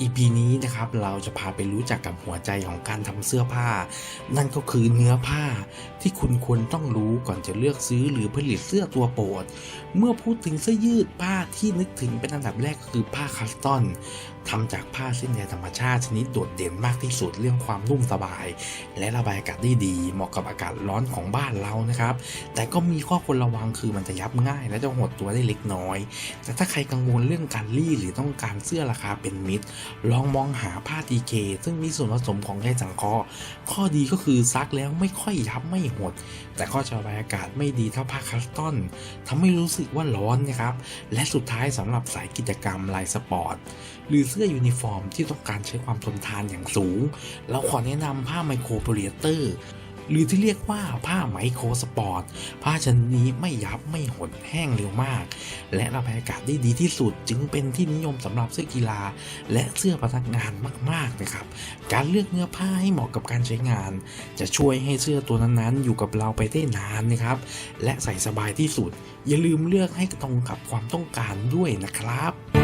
EP นี้นะครับเราจะพาไปรู้จักกับหัวใจของการทำเสื้อผ้า นั่นก็คือเนื้อผ้าที่คุณควรต้องรู้ก่อนจะเลือกซื้อหรือผลิตเสื้อตัวโปรด เมื่อพูดถึงเสื้อยืดผ้าที่นึกถึงเป็นอันดับแรกก็คือผ้าคัสตอนทำจากผ้าเส้นใยธรรมชาติชนิดโดดเด่นมากที่สุดเรื่องความนุ่มสบาย และระบายอากาศได้ดี เหมาะกับอากาศร้อนของบ้านเรานะครับ แต่ก็มีข้อควรระวังคือมันจะยับง่าย และจะหดตัวได้เล็กน้อย แต่ถ้าใครกังวลเรื่องการรีดหรือต้องการเสื้อราคาเป็นมิตรลองมองหาผ้า TK ซึ่งมีส่วนผสมของใยสังเคราะห์ข้อดีก็คือซักแล้วไม่ค่อยยับไม่หด แต่ข้อจะระบายอากาศไม่ดีเท่าผ้าคัสตอนทำให้รู้สึกว่าร้อนนะครับ และสุดท้ายสำหรับสายกิจกรรมลายสปอร์ต หรือเสื้อยูนิฟอร์มที่ต้องการใช้ความทนทานอย่างสูง เราขอแนะนำผ้าไมโครโพลีเอเตอร์ หรือที่เรียกว่าผ้าไหมโคสปอร์ต ผ้าชนิดนี้ไม่ยับไม่หดแห้งเร็วมาก และระบายอากาศได้ดีที่สุดจึงเป็นที่นิยมสำหรับเสื้อกีฬา และเสื้อพนักงานมากๆนะครับ การเลือกเนื้อผ้าให้เหมาะกับการใช้งาน จะช่วยให้เสื้อตัวนั้นๆ อยู่กับเราไปได้นานนะครับ และใส่สบายที่สุด อย่าลืมเลือกให้ตรงกับความต้องการด้วยนะครับ